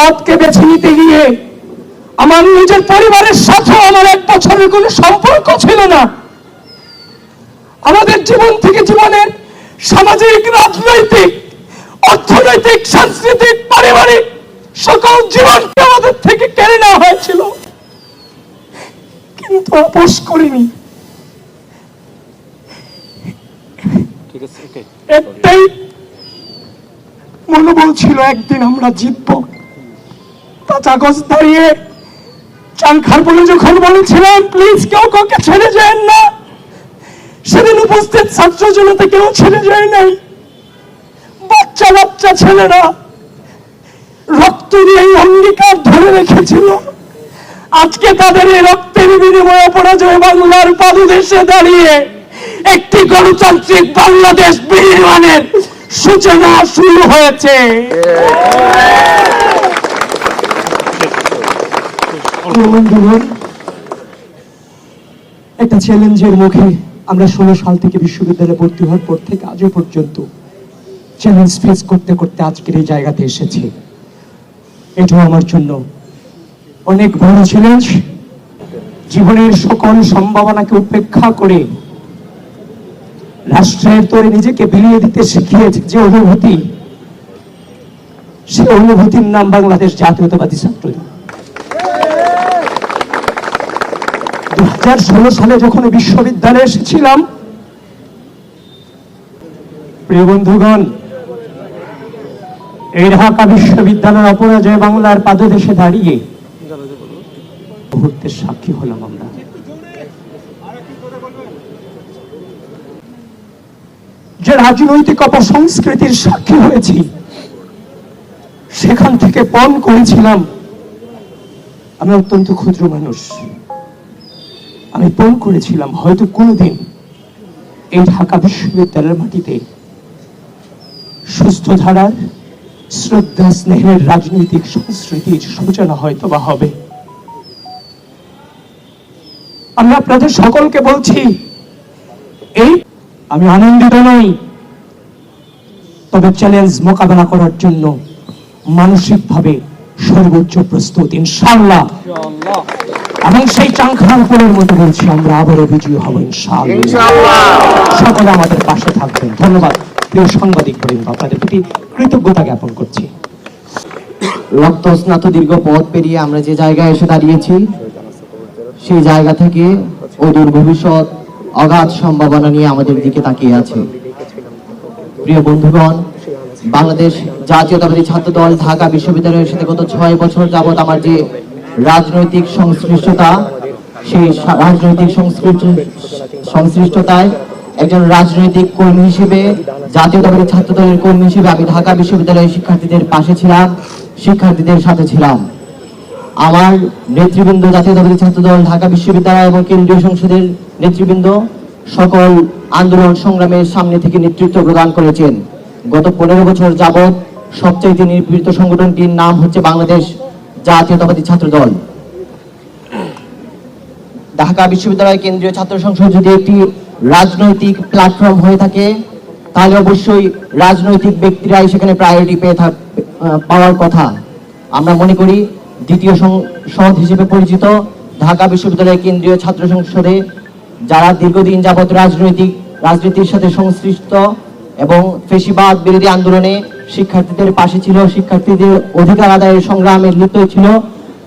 পথকে বেছে নিতে গিয়ে আমার নিজের পরিবারের সাথেও আমার এক বছরের কোনো সম্পর্ক ছিল না। আমাদের জীবন থেকে জীবনের সামাজিক রাজনৈতিক অর্থনৈতিক সাংস্কৃতিক পারিবারিক সকল জীবনকে আমাদের থেকে কেড়ে নেওয়া হয়েছিল। কিন্তু আপোষ করিনি। মনোবল ছিল একদিন আমরা জিতবো। আগস্ট দাঁড়িয়ে চাংখার বলে যখন প্লিজ কেউ কাউকে ছেড়ে যায় না। সেদিন উপস্থিত ছাত্র জনতা কেউ ছেড়ে যায় নাই। বাচ্চা বাচ্চা ছেলেরা রক্ত দিয়ে অঙ্গীকার ধরে রেখেছিল। আজকে তাদের এই রক্তের বিনিময়ে পরাজয় বাংলার পাদদেশে দাঁড়িয়ে একটি গণতান্ত্রিক বাংলাদেশ বিনির্মাণের সূচনা শুরু হয়েছে। একটা চ্যালেঞ্জের মুখে আমরা ষোলো সাল থেকে বিশ্ববিদ্যালয়ে ভর্তি হওয়ার পর থেকে আজও পর্যন্ত চ্যালেঞ্জ ফেস করতে করতে আজকের এই জায়গাতে এসেছি। এটাও আমার জন্য অনেক বড় চ্যালেঞ্জ। জীবনের সকল সম্ভাবনাকে উপেক্ষা করে রাষ্ট্রের তোরে নিজেকে বিলিয়ে দিতে শিখিয়েছে যে অনুভূতি, সে অনুভূতির নাম বাংলাদেশ জাতীয়তাবাদী ছাত্র ষোলো সালে যখন বিশ্ববিদ্যালয়ে এসেছিলাম, প্রিয় বন্ধুগণ, এই ঢাকা বিশ্ববিদ্যালয়ের অপরাজয় বাংলার পাদদেশে দাঁড়িয়ে মুহূর্তের সাক্ষী হলাম আমরা। যে রাজনৈতিক অপসংস্কৃতির সাক্ষী হয়েছি, সেখান থেকে পণ করেছিলাম, আমি অত্যন্ত ক্ষুদ্র মানুষ। আমি পণ করেছিলাম, হয়তো কোনোদিন। এই ঢাকা বিশ্ববিদ্যালয়ের মাটিতে সুস্থ ধারার, শ্রদ্ধা স্নেহের রাজনৈতিক সংস্কৃতির সূচনা হয়তো বা হবে। আমি আপনাদের সকলকে বলছি, এই আমি আনন্দিত নই, তবে চ্যালেঞ্জ মোকাবেলা করার জন্য মানসিকভাবে সর্বোচ্চ প্রস্তুত ইনশাল্লাহ এবং সেই চাংখার উপরের মতো বলছি আমরা আবারও বিজয়ী হব ইনশাআল্লাহ। সকলে আমাদের পাশে থাকবেন। ধন্যবাদ। প্রিয় সাংবাদিক বৃন্দ আপনাদের প্রতি কৃতজ্ঞতা জ্ঞাপন করছি। রক্ত স্নাত দীর্ঘ পথ পেরিয়ে আমরা যে জায়গায় এসে দাঁড়িয়েছি সেই জায়গা থেকে অদূর ভবিষ্যৎ অগাধ সম্ভাবনা নিয়ে আমাদের দিকে তাকিয়ে আছে। প্রিয় বন্ধুগণ বাংলাদেশ জাতীয়তাবাদী ছাত্র দল ঢাকা বিশ্ববিদ্যালয়ের সাথে গত ছয় বছর যাবত আমার যে রাজনৈতিক সংশ্লিষ্টতা, সেই রাজনৈতিক সংশ্লিষ্ট- সংশ্লিষ্টতায় একজন রাজনৈতিক কর্মী হিসেবে জাতীয়তাবাদী ছাত্র দলের কর্মী হিসেবে আমি ঢাকা বিশ্ববিদ্যালয়ের শিক্ষার্থীদের পাশে ছিলাম, শিক্ষার্থীদের সাথে ছিলাম। আমার নেতৃবৃন্দ জাতীয়তাবাদী ছাত্র দল ঢাকা বিশ্ববিদ্যালয় এবং কেন্দ্রীয় সংসদের নেতৃবৃন্দ সকল আন্দোলন সংগ্রামের সামনে থেকে নেতৃত্ব প্রদান করেছেন। গত পনেরো বছর যাবৎ সবচাইতে নির্বৃত সংগঠনটির নাম হচ্ছে বাংলাদেশ জাতীয়তাবাদী ছাত্র দল ঢাকা বিশ্ববিদ্যালয় কেন্দ্রীয় ছাত্র সংসদ যদি একটি রাজনৈতিক প্ল্যাটফর্ম হয়ে থাকে, তাহলে অবশ্যই রাজনৈতিক ব্যক্তিরাই সেখানে প্রায়োরিটি পেয়ে থাক পাওয়ার কথা। আমরা মনে করি দ্বিতীয় সদ হিসেবে পরিচিত ঢাকা বিশ্ববিদ্যালয় কেন্দ্রীয় ছাত্র সংসদে যারা দীর্ঘদিন যাবত রাজনৈতিক, রাজনীতির সাথে সংশ্লিষ্ট এবং ফেসিবাদ বিরোধী আন্দোলনে শিক্ষার্থীদের পাশে ছিল, শিক্ষার্থীদের অধিকার আদায়ের সংগ্রামে লিপ্ত ছিল।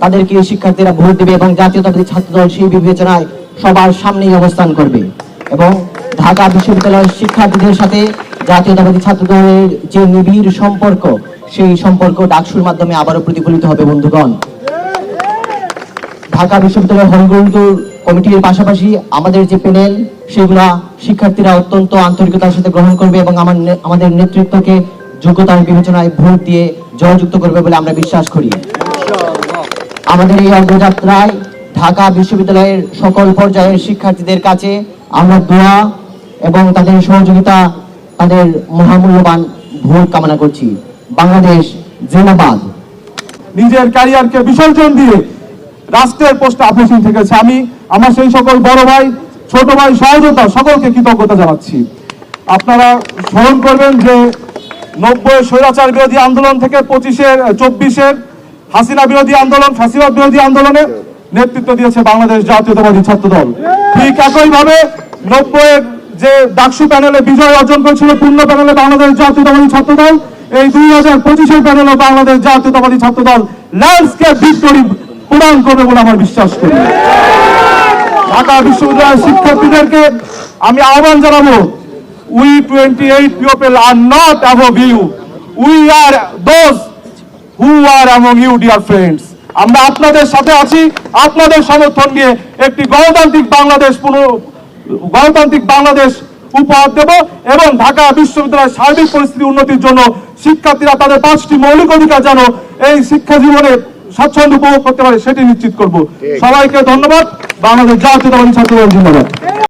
তাদেরকে শিক্ষার্থীরা ভোট দেবে এবং জাতীয়তাবাদী ছাত্রদল সেই বিবেচনায় সবার সামনেই অবস্থান করবে। এবং ঢাকা বিশ্ববিদ্যালয়ের শিক্ষার্থীদের সাথে জাতীয়তাবাদী ছাত্রদলের যে নিবিড় সম্পর্ক, সেই সম্পর্ক ডাকসুর মাধ্যমে আবারও প্রতিফলিত হবে, বন্ধুগণ। ঢাকা বিশ্ববিদ্যালয়ের হলগুলো কমিটির পাশাপাশি আমাদের যে প্যানেল, সেগুলা শিক্ষার্থীরা অত্যন্ত আন্তরিকতার সাথে গ্রহণ করবে এবং আমার আমাদের নেতৃত্বকে যোগ্যতার বিবেচনায় ভোট দিয়ে জয়যুক্ত করবে বলে আমরা বিশ্বাস করি। আমাদের এই অগ্রযাত্রায় ঢাকা বিশ্ববিদ্যালয়ের সকল পর্যায়ের শিক্ষার্থীদের কাছে আমরা দোয়া এবং তাদের সহযোগিতা, তাদের মহামূল্যবান ভোট কামনা করছি। বাংলাদেশ জিন্দাবাদ। নিজের ক্যারিয়ারকে বিসর্জন দিয়ে রাষ্ট্রের পোস্টে আপোষণ থেকেছে আমি, আমার সেই সকল বড় ভাই, ছোট ভাই সহযোগিতা সকলকে কৃতজ্ঞতা জানাচ্ছি। আপনারা স্মরণ করবেন যে নব্বই স্বৈরাচার বিরোধী আন্দোলন থেকে পঁচিশের চব্বিশের হাসিনা বিরোধী আন্দোলন ফাঁসিবাদ বিরোধী আন্দোলনে নেতৃত্ব দিয়েছে বাংলাদেশ জাতীয়তাবাদী ছাত্র দল ঠিক একইভাবে নব্বইয়ের যে ডাকসু প্যানেলে বিজয় অর্জন করেছিল পূর্ণ প্যানেলে বাংলাদেশ জাতীয়তাবাদী ছাত্র দল এই দুই হাজার পঁচিশের প্যানেলে বাংলাদেশ জাতীয়তাবাদী ছাত্র দল ল্যান্ডস্কেপ ভিক্টোরি প্রদান করবে বলে আমার বিশ্বাস করি। ঢাকা বিশ্ববিদ্যালয়ের শিক্ষার্থীদেরকে আমি আহ্বান জানাব twenty eight people are not above you we are those who are among you dear friends আমরা আপনাদের সাথে আছি আপনাদের সমর্থন নিয়ে একটি গণতান্ত্রিক বাংলাদেশ পুনঃ গণতান্ত্রিক বাংলাদেশ উপহার দেব এবং ঢাকা বিশ্ববিদ্যালয়ের সার্বিক পরিস্থিতি উন্নতির জন্য শিক্ষার্থীরা তাদের পাঁচটি মৌলিক অধিকার যেন এই শিক্ষা জীবনে স্বাচ্ছন্দ্য উপভোগ করতে পারে সেটি নিশ্চিত করব। সবাইকে ধন্যবাদ। বাংলাদেশ জাতীয়তাবাদী ছাত্র জিন্দাবাদ